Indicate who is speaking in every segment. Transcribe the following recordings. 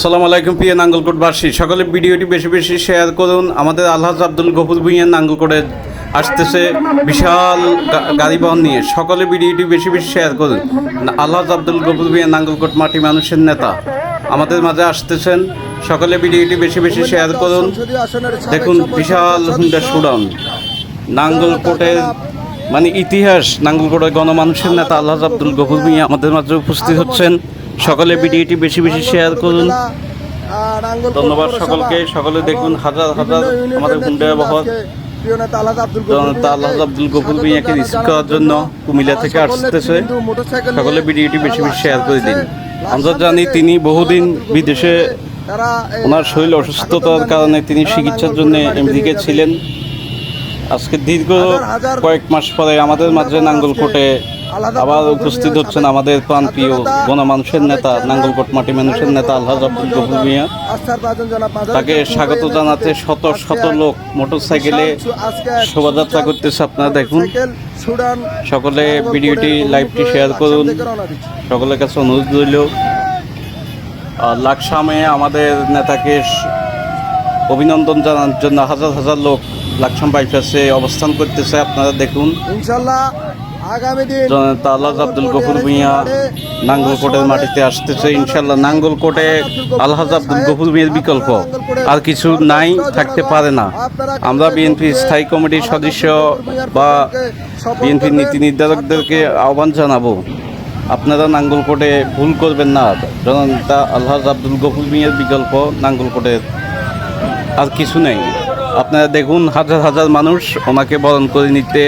Speaker 1: আসসালামু আলাইকুম প্রিয় নাঙ্গলকোটবাসী। সকলে ভিডিওটি বেশি বেশি শেয়ার করুন। আমাদের আলহাজ আব্দুল গফুর ভুইয়া নাঙ্গলকোটে আসতেছে বিশাল গাড়ি বহন নিয়ে। সকলে ভিডিওটি বেশি বেশি শেয়ার করুন। আলহাজ আব্দুল গফুর ভুইয়া নাঙ্গলকোট মাটি মানুষের নেতা। আমাদের মাঝে আসতেছেন। সকলে ভিডিওটি বেশি বেশি শেয়ার করুন। দেখুন বিশাল হুন্ডা সুডাউন নাঙ্গলকোটের মানে ইতিহাস নাঙ্গলকোটের গণমানুষের নেতা আলহাজ আব্দুল গফুর ভুইয়া আমাদের মাঝে উপস্থিত হচ্ছেন। সকলে ভিডিওটি বেশি বেশি শেয়ার করুন। ধন্যবাদ সকলকে। সকলে দেখুন হাজার হাজার আমাদের হুন্ডা বহর জনতা আল্লাহ আব্দুল গফুর মিয়াকে রিসিভ করার জন্য কুমিল্লা থেকে আসতেছে। সকলে ভিডিওটি বেশি বেশি শেয়ার করে দিন। আমরা জানি তিনি বহুদিন বিদেশে ওনার শরীর অসুস্থতার কারণে তিনি চিকিৎসার জন্য আমেরিকা ছিলেন। আজকে দীর্ঘ কয়েক মাস পরে আমাদের মাঝে নাঙ্গলকোটে আবার উপস্থিত হচ্ছেন আমাদের প্রাণপ্রিয় গণমানুষের নেতা নাঙ্গলকোট মাটি মানুষের নেতা আলহাজ আব্দুল গফুর মিয়া। তাকে স্বাগত জানাতে শত শত লোক মোটরসাইকেলে শোভাযাত্রা করতেছে আপনারা দেখুন। সকলে ভিডিওটি লাইভটি শেয়ার করুন। সকলের কাছে অনুরোধ রইল লাকসামে আমাদের নেতাকে অভিনন্দন জানার জন্য হাজার হাজার লোক লাকসাম বাইপাসে অবস্থান করতেছে আপনারা দেখুন।
Speaker 2: ইনশাল্লাহ
Speaker 1: জনতা আব্দুল গফুর ভুঁইয়া নাঙ্গলকোটের মাটিতে আসতেছে। ইনশাল্লাহ নাঙ্গলকোটে আলহাজ আব্দুল গফুর মিয়ার বিকল্প। আর কিছু নাই থাকতে পারে না। আমরা বিএনপি স্থায়ী কমিটির সদস্য বা বিএনপির নীতি নির্ধারকদেরকে আহ্বান জানাব। আপনারা নাঙ্গলকোটে ভুল করবেন না। জনতা আলহাজ আব্দুল গফুর মিয়ার বিকল্প নাঙ্গলকোটের আর কিছু নেই। আপনারা দেখুন হাজার হাজার মানুষ ওনাকে বরণ করে নিতে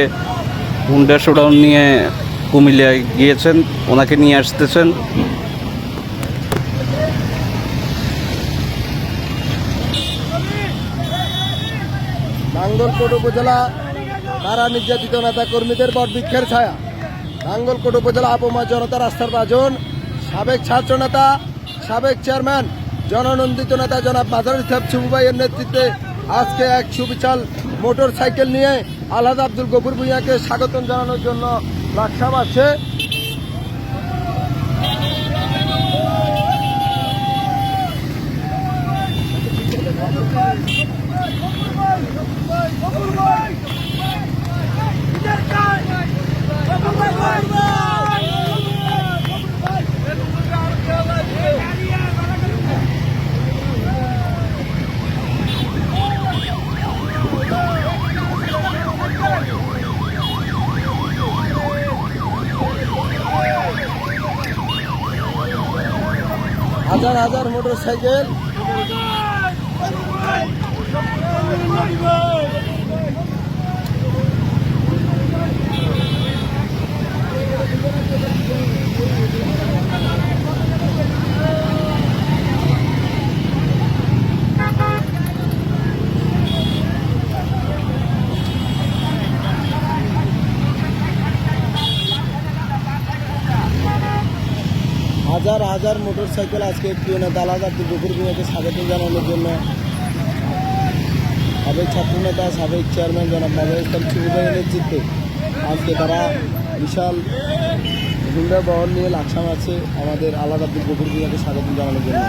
Speaker 1: হুন্ডা শোডাউন নিয়ে কুমিল্লায় গিয়েছেন, ওনাকে নিয়ে আসতেছেন।
Speaker 2: নাঙ্গলকোট উপজেলা কারা নির্যাতিত নেতা কর্মীদের বট বৃক্ষের ছায়া। নাঙ্গলকোট উপজেলা আপমা জনতা রাস্তার বাজন, সাবেক ছাত্র নেতা, সাবেক চেয়ারম্যান জননন্দিত নেতা জনাব মাজার সাহেব সুবুভাইয়ের নেতৃত্বে আজকে এক সুবিশাল মোটর সাইকেল নিয়ে আলহাজ আব্দুল গফুর ভুঁইয়াকে স্বাগতম জানানোর জন্য লাকসাম আসছে হাজার হাজার মোটর সাইকেল হাজার হাজার মোটর সাইকেল আজকে প্রিয় নেতা আলাদা আব্দুল গফুর ভূমিকে স্বাগত জানানোর জন্য। সাবেক ছাত্রনেতা সাবেক চেয়ারম্যান জনাব বাবা ইসলাম সুবিধার নেতৃত্বে আজকে তারা বিশাল হুন্ডা বহন নিয়ে লাকসাম আছে আমাদের আলাদা আব্দুল গফুর স্বাগত জানানোর জন্য।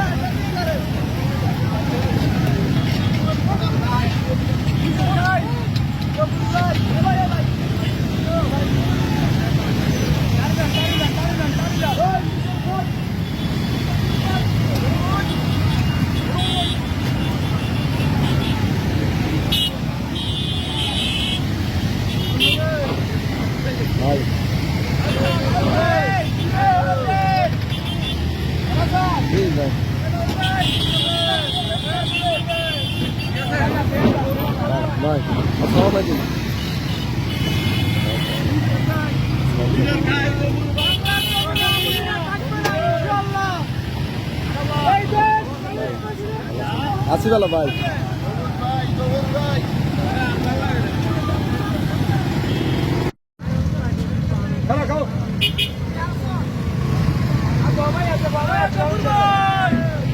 Speaker 2: ভাই আসসালামু আলাইকুম আছি ভালো ভাই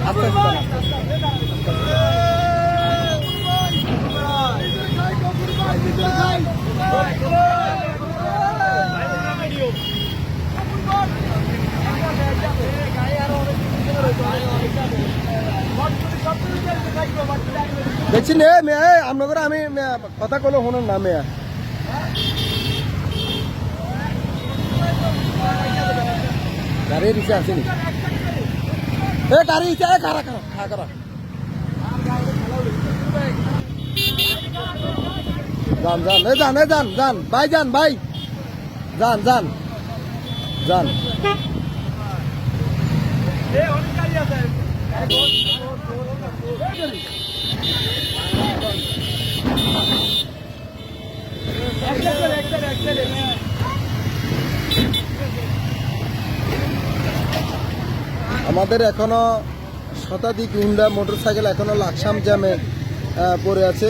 Speaker 2: আস্তে আস্তে দেখছি নে মেয়ে আপনাদের আমি মেয়ে, কথা কলো শুনুন না মেয়ে গাড়ির ইচ্ছে আসেনি এ গাড়ি ইচ্ছে এ খারা খারা খা করা যান যান এ যান এ যান যান ভাই যান ভাই। যান যান যান আমাদের এখনও শতাধিক হুন্ডা মোটরসাইকেল এখনও লাকসাম জ্যামে পড়ে আছে।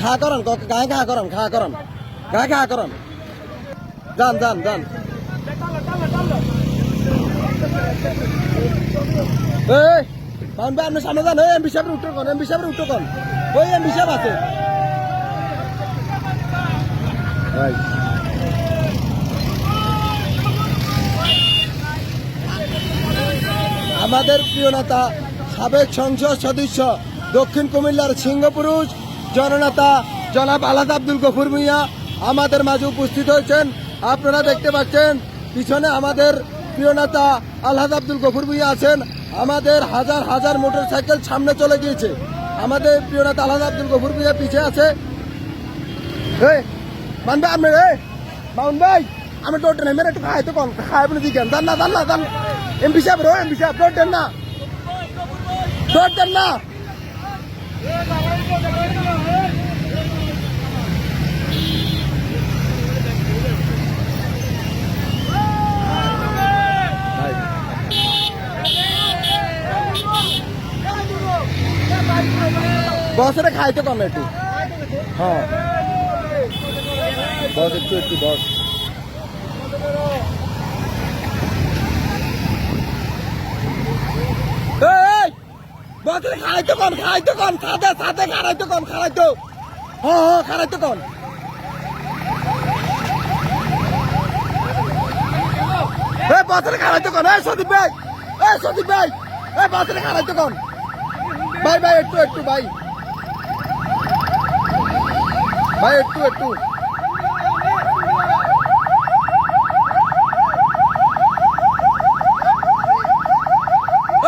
Speaker 2: খা করান গায়ে খা করান খা করান গায়ে খা করান যান যান যান। এই ভাই আপনি সামনে যান। এই, এমবি সাহেবের উত্তর কন? এমবি সাহেবের উত্তর কন? ওই এমবি সাহেব আছে। আমাদের প্রিয় নেতা, সাবেক সংসদ সদস্য, দক্ষিণ কুমিল্লার সিংহপুরুষ জননেতা জনাব আলাদ আব্দুল গফুর ভুইয়া আমাদের মাঝে উপস্থিত হয়েছেন। আপনারা দেখতে পাচ্ছেন, পিছনে আমাদের প্রিয় নেতা আলহাদ আব্দুল গফুর ভুইয়া আছেন। আমাদের হাজার হাজার মোটর সাইকেল সামনে চলে গিয়েছে। আমাদের প্রিয় নেতা আলহাদ আব্দুল গফুর ভুইয়া পিছিয়ে আছে। মানবে আপনি রে মাউন ভাই, আমি ডোট নেই মেরে একটু খাই, তো কন খাই আপনি দিকেন দান না দান না দান এমপি সাহেব রো এমপি সাহেব ডোট দেন না। ডোট দেন না। বসরে খাইতে কম একটু। হ্যাঁ। বস একটু একটু বস। এই বসরে খাইতে কম খাইতে কম সাথে সাথে খারাইতে কম খারাইতে? হ্যাঁ হ্যাঁ খারাইতে কম এই বসরে খারাইতে কম এই সদীপ ভাই! এই সদীপ ভাই! এই বসরে খারাইতে কম ভাই ভাই, একটু একটু, ভাই। ভাই, একটু একটু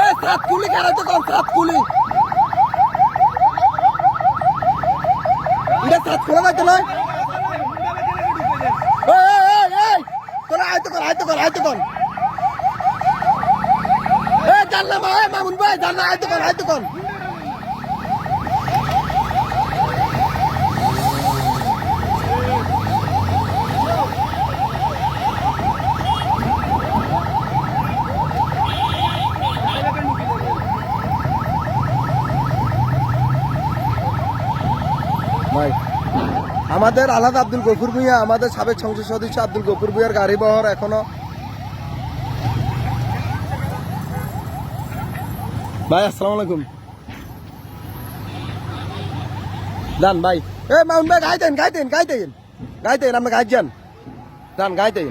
Speaker 2: এই সাত কুলি খারাপ তো কম সাত কুলি? এটা সাত কুলা না তো নয় তোরা আয়তো কর আয়তো কর আয়তো কর। এ জানলা মা এ মামুন ভাই, জানলা আয়তো কর আয়তো কর ভাই আমাদের আলাদা আব্দুল গফুর ভুইয়া, আমাদের সাবেক সংসদ সদস্য আব্দুল গফুর ভুইয়ার গাড়ি বহর এখনও। ভাই, আসসালাম আলাইকুম। যান, ভাই। এ মাউন ভাই গাইতেন গাইতেন গাইতেন গাইতেন আপনি গাইছেন যান গাইতেন